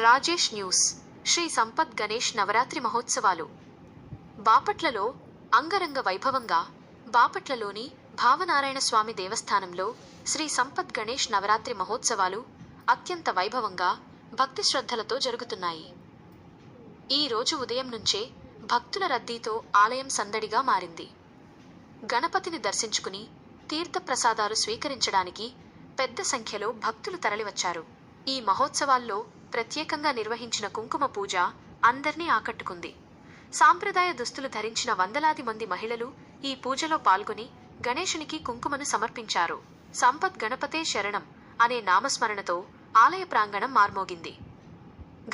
Rajesh news. Shri Sampath Ganesh Navaratri మహోత్సవాలు. బాపట్లలో అంగరంగ వైభవంగా బాపట్లలోని భావనారాయణ స్వామి దేవస్థానంలో శ్రీ సంపత్ గణేష్ నవరాత్రి మహోత్సవాలు అత్యంత వైభవంగా భక్తి శ్రద్ధలతో జరుగుతున్నాయి. ఈ రోజు ఉదయం నుంచే భక్తుల రద్దీతో ఆలయం సందడిగా మారింది. గణపతిని దర్శించుకుని తీర్థప్రసాదాలు స్వీకరించడానికి పెద్ద సంఖ్యలో భక్తులు తరలివచ్చారు. ఈ మహోత్సవాల్లో ప్రత్యేకంగా నిర్వహించిన కుంకుమ పూజ అందర్నీ ఆకట్టుకుంది. సాంప్రదాయ దుస్తులు ధరించిన వందలాది మంది మహిళలు ఈ పూజలో పాల్గొని గణేశునికి కుంకుమను సమర్పించారు. సంపత్ గణపతే శరణం అనే నామస్మరణతో ఆలయ ప్రాంగణం మార్మోగింది.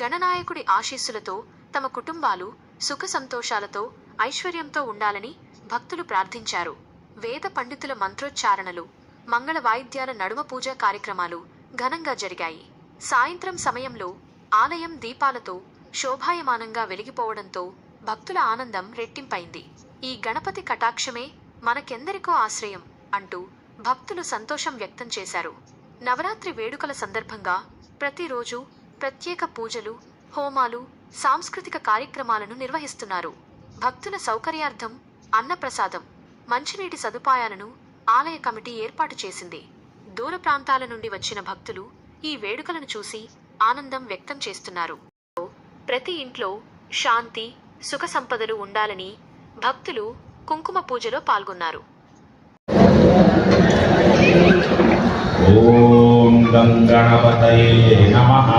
గణనాయకుడి ఆశీస్సులతో తమ కుటుంబాలు సుఖ సంతోషాలతో ఐశ్వర్యంతో ఉండాలని భక్తులు ప్రార్థించారు. వేద పండితుల మంత్రోచ్చారణలు మంగళ వాయిద్యాల నడుమ పూజా కార్యక్రమాలు ఘనంగా జరిగాయి. సాయంత్రం సమయంలో ఆలయం దీపాలతో శోభాయమానంగా వెలిగిపోవడంతో భక్తుల ఆనందం రెట్టింపైంది. ఈ గణపతి కటాక్షమే మనకెందరికో ఆశ్రయం అంటూ భక్తులు సంతోషం వ్యక్తం చేశారు. నవరాత్రి వేడుకల సందర్భంగా ప్రతిరోజు ప్రత్యేక పూజలు హోమాలు సాంస్కృతిక కార్యక్రమాలను నిర్వహిస్తున్నారు. భక్తుల సౌకర్యార్థం అన్నప్రసాదం మంచినీటి సదుపాయాలను ఆలయ కమిటీ ఏర్పాటు చేసింది. దూర ప్రాంతాల నుండి వచ్చిన భక్తులు ఈ వేడుకలను చూసి ఆనందం వ్యక్తం చేస్తున్నారు. ప్రతి ఇంట్లో శాంతి సుఖ సంపదలు ఉండాలని భక్తులు కుంకుమ పూజలో పాల్గొన్నారు. ఓం గం నమః.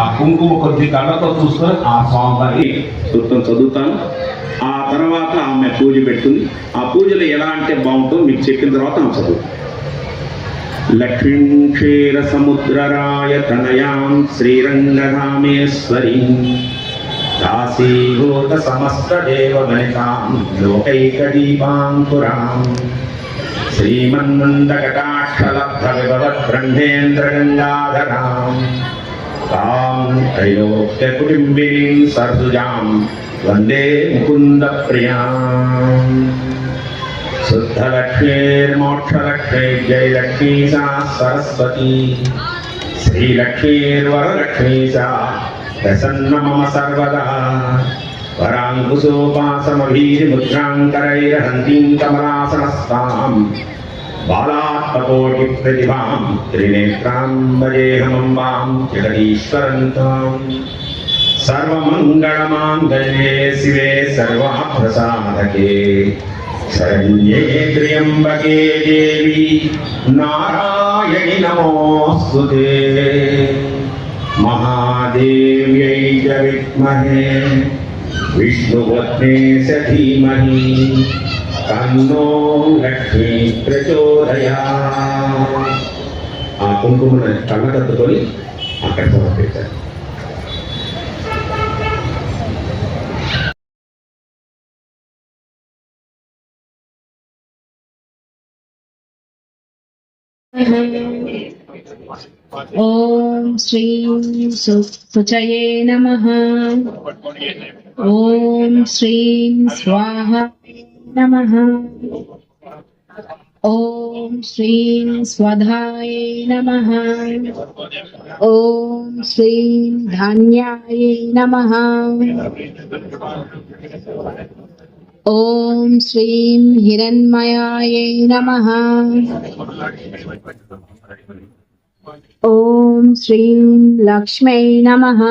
ఆ కుంకుమ కొద్ది కళ్ళతో చూసుకొని ఆ స్వామివారి వృత్తం చదువుతాను. ఆ తర్వాత ఆమె పూజ పెడుతుంది ఆ పూజలో ఎలా అంటే బాగుంటుందో మీకు చెప్పిన తర్వాత ఆమె చదువుతాను. లక్ష్మీం క్షీర సముద్రరాయ తనయాం శ్రీరంగధామేశ్వరీ దాసీభూత సమస్త దేవమనితాం లోకైకదీపాంకురాం श्रीमन्मन्दकटाक्षलब्धविभवद्ब्रह्मेन्द्रगङ्गाधरां तां त्रैलोक्यकुटुम्बिनीं सर्दुजां वन्दे मुकुन्दप्रियाम् शुद्धलक्ष्मीर्मोक्षलक्ष्मी जयलक्ष्मी सा सरस्वती श्रीलक्ष्मीर्वरलक्ष्मी सा प्रसन्न मम सर्वदा वराङ्कुशोपासमभीमुद्राङ्करैर्हन्तीं कमलासनस्ताम् बालात्मकोटिप्रतिभां त्रिनेत्रां भजेऽहमम्बां जगदीश्वरन्ताम् सर्वमङ्गलमाङ्गल्ये शिवे सर्वाप्रसादके शरण्ये त्र्यम्बके देवी नारायणि नमोऽस्तु ते महादेव्यै च विद्महे विष्णुपत्ने च धीमहि తన్నో లక్ష్మీ ప్రచోదయా ఆ కుంకుమను కళ్ళకద్దుకొని అక్కడ సమర్పించారు ॐ श्रीं सुचये नमः ॐ श्रीं स्वाहा नमः ॐ श्रीं स्वधाय नमः ॐ श्रीं धान्याय नमः ॐ श्रीं हिरण्मयाय नमः। ॐ श्रीं लक्ष्मै नमः।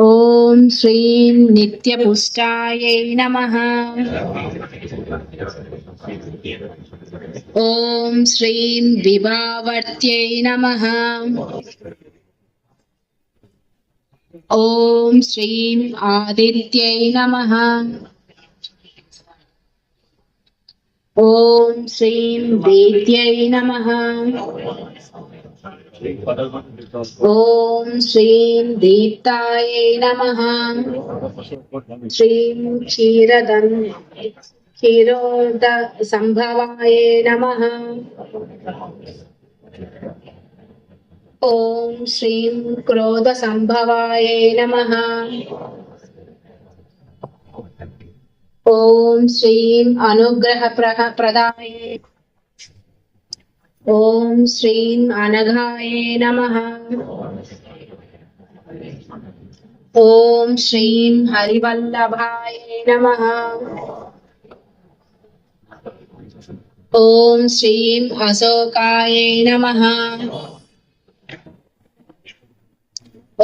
ॐ श्रीं नित्यपुष्टायै नमः। ॐ श्रीं विभावर्त्यै नमः। ఓం శ్రీం ఆదిత్యై నమ. ఓం శ్రీం దేవ్యై నమ. ఓం శ్రీం దీప్తాయై నమ. శ్రీం క్షీరదన్ క్షీరోద సంభవాయ నమ. ॐ श्रीं क्रोधसम्भवाय नमः। ॐ श्रीं अनुग्रहप्रदाय ॐ श्रीं अनघायै नमः। ॐ श्रीं हरिवल्लभाय नमः। ॐ श्रीं अशोकाय नमः।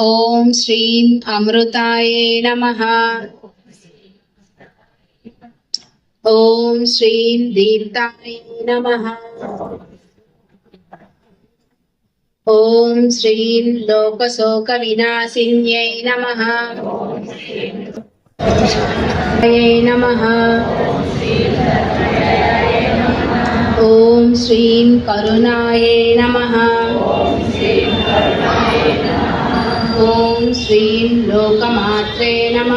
ॐ श्रीं अमृताय नमः। ॐ श्रीं दीप्ताय नमः। श्रीं लोकशोकविनाशिन्यै नमः नमः। ॐ श्रीं करुणायै नमः। ఓం శ్రీం లోకమాత్రే నమ.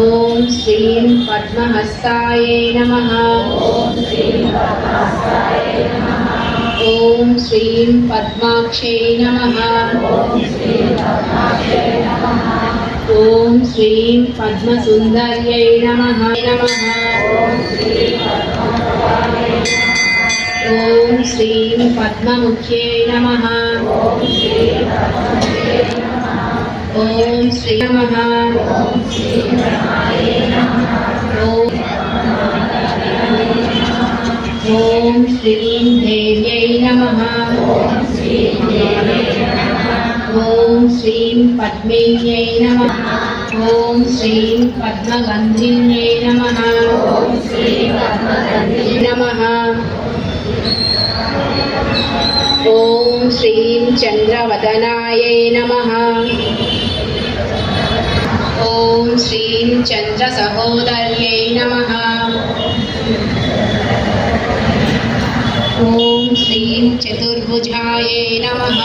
ఓం శ్రీం పద్మహస్తాయ నమ. ఓం శ్రీం పద్మాక్షే నమ. ఓం శ్రీం పద్మసుందర్యై నమ. నమ ఓం శ్రీం పద్మముఖ్యై నమ. ఓం శ్రీ నమ. ఓం శ్రీం దేవ్యై నమ. ఓం శ్రీం పద్మిన్యై నమ. ఓం శ్రీం పద్మగంధిన్యై నమ. నమ. ॐ श्रीं चन्द्रवदनायै नमः ॐ श्रीं चन्द्रसहोदर्यै नमः ॐ श्रीं चतुर्भुजायै नमः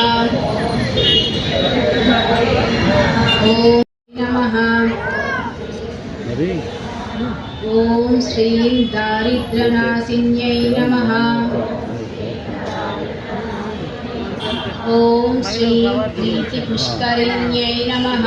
ॐ नमः ॐ श्रीं दारिद्र्यनाशिन्यै नमः ॐ श्रीं प्रीतिपुष्करिण्यै नमः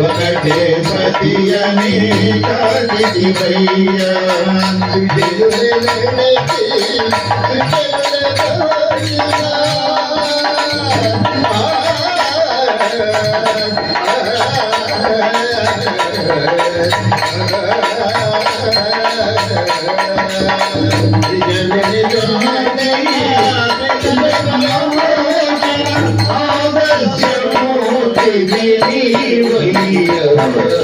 ఒకటే సతియని కాటి పయ్యా